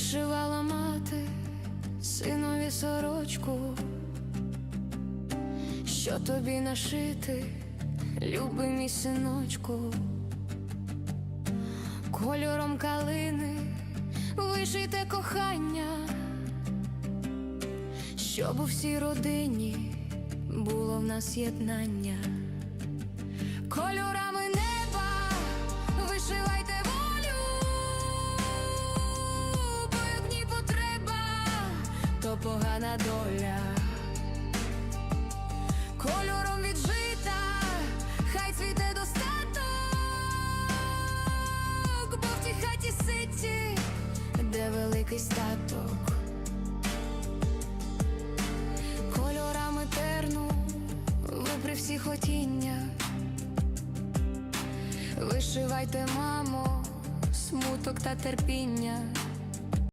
вишивала мати синові сорочку, що тобі нашити, любий мій синочку, кольором калини вишите кохання, щоб у всій родині було в нас єднання. Кольорами погана доля. Кольором віджита, хай цвіте достаток, бо в тій хаті ситі, де великий статок. Кольорами терну, ви при всіх хотіннях. Вишивайте, мамо, смуток та терпіння.